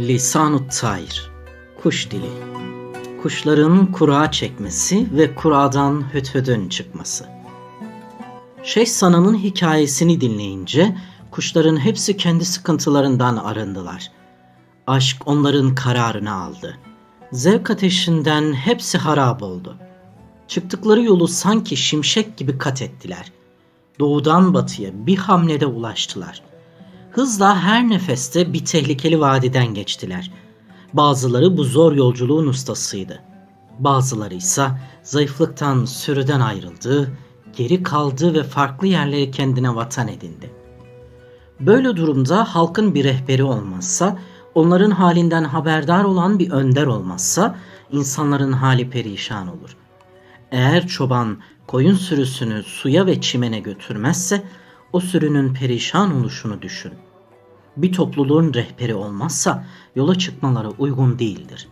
Lisanut Tayr Kuş dili Kuşların kura çekmesi ve kuradan hüthüdün çıkması. Şeyh Sana'nın hikayesini dinleyince kuşların hepsi kendi sıkıntılarından arındılar. Aşk onların kararını aldı. Zevk ateşinden hepsi harap oldu. Çıktıkları yolu sanki şimşek gibi kat ettiler. Doğudan batıya bir hamlede ulaştılar. Hızla her nefeste bir tehlikeli vadiden geçtiler. Bazıları bu zor yolculuğun ustasıydı. Bazıları ise zayıflıktan sürüden ayrıldı, geri kaldı ve farklı yerleri kendine vatan edindi. Böyle durumda halkın bir rehberi olmazsa, onların halinden haberdar olan bir önder olmazsa insanların hali perişan olur. Eğer çoban koyun sürüsünü suya ve çimene götürmezse o sürünün perişan oluşunu düşün. Bir topluluğun rehberi olmazsa yola çıkmaları uygun değildir.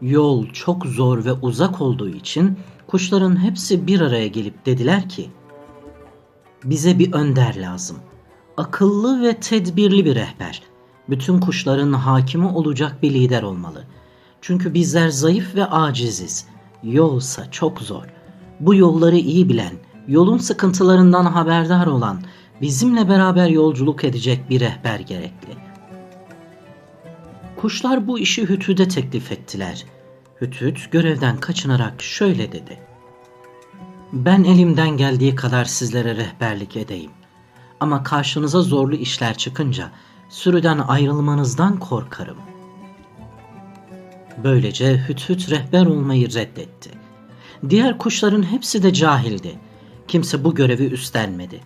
Yol çok zor ve uzak olduğu için kuşların hepsi bir araya gelip dediler ki, bize bir önder lazım. Akıllı ve tedbirli bir rehber. Bütün kuşların hakimi olacak bir lider olmalı. Çünkü bizler zayıf ve aciziz. Yolsa çok zor. Bu yolları iyi bilen, yolun sıkıntılarından haberdar olan, bizimle beraber yolculuk edecek bir rehber gerekli. Kuşlar bu işi Hütüd'e teklif ettiler. Hütüd görevden kaçınarak şöyle dedi. Ben elimden geldiği kadar sizlere rehberlik edeyim. Ama karşınıza zorlu işler çıkınca sürüden ayrılmanızdan korkarım. Böylece Hütüd rehber olmayı reddetti. Diğer kuşların hepsi de cahildi. Kimse bu görevi üstlenmedi.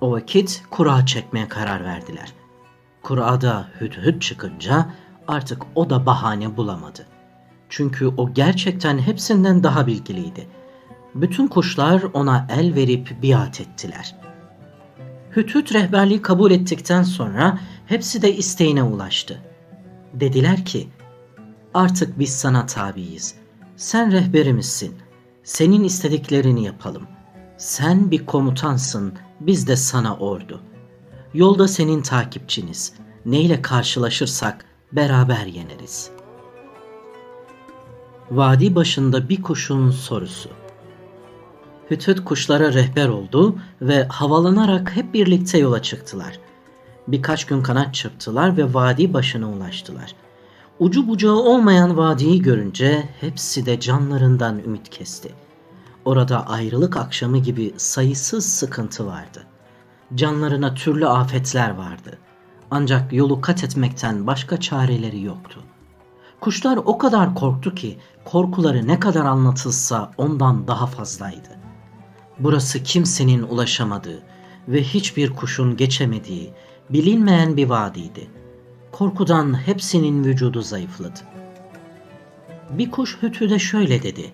O vakit kura çekmeye karar verdiler. Kurada hüdhüd çıkınca artık o da bahane bulamadı. Çünkü o gerçekten hepsinden daha bilgiliydi. Bütün kuşlar ona el verip biat ettiler. Hüthüt rehberliği kabul ettikten sonra hepsi de isteğine ulaştı. Dediler ki, artık biz sana tabiiz. Sen rehberimizsin. Senin istediklerini yapalım. Sen bir komutansın, biz de sana ordu. Yolda senin takipçiniz. Neyle karşılaşırsak beraber yeneriz. Vadi başında bir kuşun sorusu. Hütüt kuşlara rehber oldu ve havalanarak hep birlikte yola çıktılar. Birkaç gün kanat çırptılar ve vadi başına ulaştılar. Ucu bucağı olmayan vadiyi görünce hepsi de canlarından ümit kesti. Orada ayrılık akşamı gibi sayısız sıkıntı vardı. Canlarına türlü afetler vardı. Ancak yolu kat etmekten başka çareleri yoktu. Kuşlar o kadar korktu ki korkuları ne kadar anlatılsa ondan daha fazlaydı. Burası kimsenin ulaşamadığı ve hiçbir kuşun geçemediği bilinmeyen bir vadiydi. Korkudan hepsinin vücudu zayıfladı. Bir kuş hütüde şöyle dedi.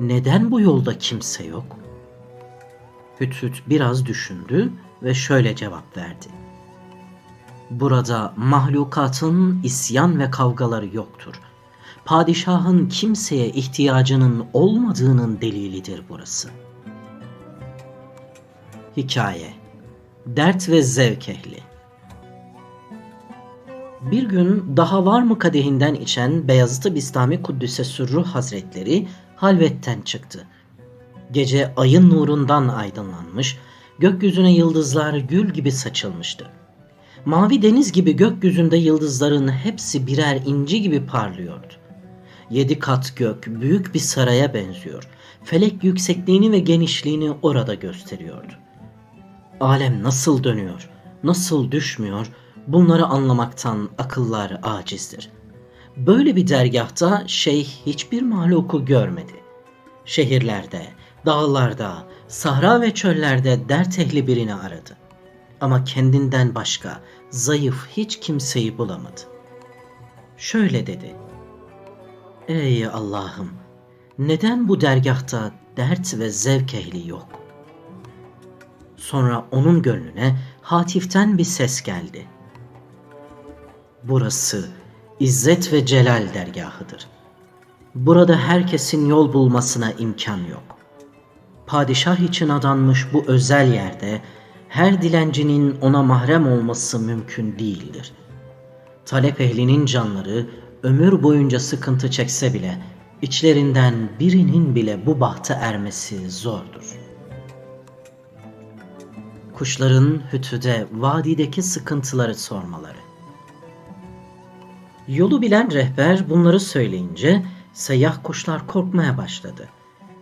Neden bu yolda kimse yok? Hüt biraz düşündü ve şöyle cevap verdi. Burada mahlukatın isyan ve kavgaları yoktur. Padişahın kimseye ihtiyacının olmadığının delilidir burası. Hikaye Dert ve zevk ehli Bir gün daha var mı kadehinden içen Beyazıt Bistami Kuddüs'e Sürruh Hazretleri halvetten çıktı. Gece ayın nurundan aydınlanmış, gökyüzüne yıldızlar gül gibi saçılmıştı. Mavi deniz gibi gökyüzünde yıldızların hepsi birer inci gibi parlıyordu. Yedi kat gök büyük bir saraya benziyor. Felek yüksekliğini ve genişliğini orada gösteriyordu. Alem nasıl dönüyor, nasıl düşmüyor bunları anlamaktan akıllar acizdir. Böyle bir dergahta şeyh hiçbir mahluku görmedi. Şehirlerde, dağlarda, sahra ve çöllerde dert ehli birini aradı. Ama kendinden başka zayıf hiç kimseyi bulamadı. Şöyle dedi. Ey Allah'ım! Neden bu dergahta dert ve zevk ehli yok? Sonra onun gönlüne hatiften bir ses geldi. Burası İzzet ve Celal dergahıdır. Burada herkesin yol bulmasına imkan yok. Padişah için adanmış bu özel yerde her dilencinin ona mahrem olması mümkün değildir. Talep ehlinin canları ömür boyunca sıkıntı çekse bile içlerinden birinin bile bu bahta ermesi zordur. Kuşların hütüde vadideki sıkıntıları sormaları. Yolu bilen rehber bunları söyleyince seyyah kuşlar korkmaya başladı.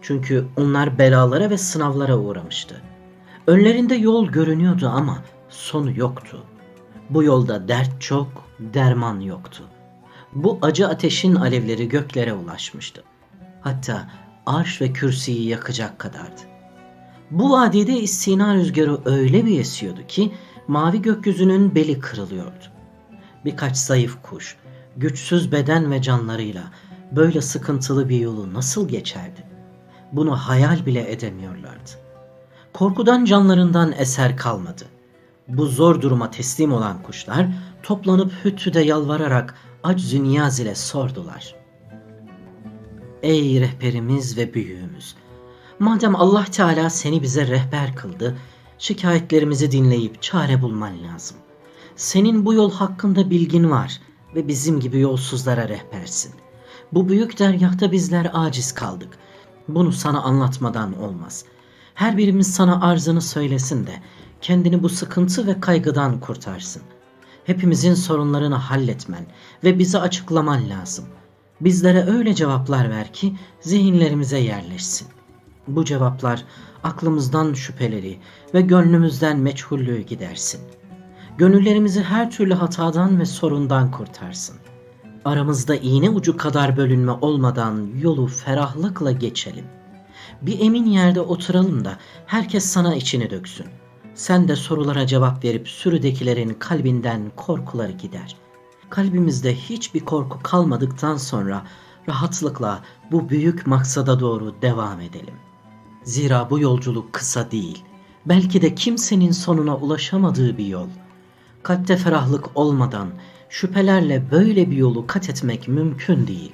Çünkü onlar belalara ve sınavlara uğramıştı. Önlerinde yol görünüyordu ama sonu yoktu. Bu yolda dert çok, derman yoktu. Bu acı ateşin alevleri göklere ulaşmıştı. Hatta arş ve kürsiyi yakacak kadardı. Bu vadide istina rüzgarı öyle bir esiyordu ki mavi gökyüzünün beli kırılıyordu. Birkaç zayıf kuş, güçsüz beden ve canlarıyla böyle sıkıntılı bir yolu nasıl geçerdi? Bunu hayal bile edemiyorlardı. Korkudan canlarından eser kalmadı. Bu zor duruma teslim olan kuşlar toplanıp hüttüde yalvararak acz-ı niyaz ile sordular. Ey rehberimiz ve büyüğümüz! Madem Allah Teala seni bize rehber kıldı, şikayetlerimizi dinleyip çare bulman lazım. Senin bu yol hakkında bilgin var ve bizim gibi yolsuzlara rehbersin. Bu büyük dergahta bizler aciz kaldık. Bunu sana anlatmadan olmaz. Her birimiz sana arzını söylesin de kendini bu sıkıntı ve kaygıdan kurtarsın. Hepimizin sorunlarını halletmen ve bize açıklaman lazım. Bizlere öyle cevaplar ver ki zihinlerimize yerleşsin. Bu cevaplar aklımızdan şüpheleri ve gönlümüzden meçhullüğü gidersin. Gönüllerimizi her türlü hatadan ve sorundan kurtarsın. Aramızda iğne ucu kadar bölünme olmadan yolu ferahlıkla geçelim. Bir emin yerde oturalım da herkes sana içini döksün. Sen de sorulara cevap verip sürüdekilerin kalbinden korkuları gider. Kalbimizde hiçbir korku kalmadıktan sonra rahatlıkla bu büyük maksada doğru devam edelim. Zira bu yolculuk kısa değil. Belki de kimsenin sonuna ulaşamadığı bir yol. Kalpte ferahlık olmadan şüphelerle böyle bir yolu kat etmek mümkün değil.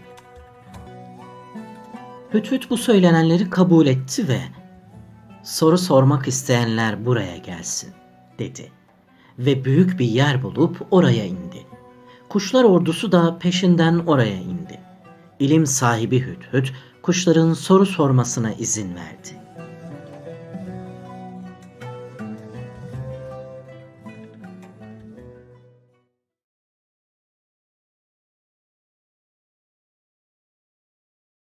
Hüt bu söylenenleri kabul etti ve soru sormak isteyenler buraya gelsin dedi. Ve büyük bir yer bulup oraya indi. Kuşlar ordusu da peşinden oraya indi. İlim sahibi Hüt kuşların soru sormasına izin verdi.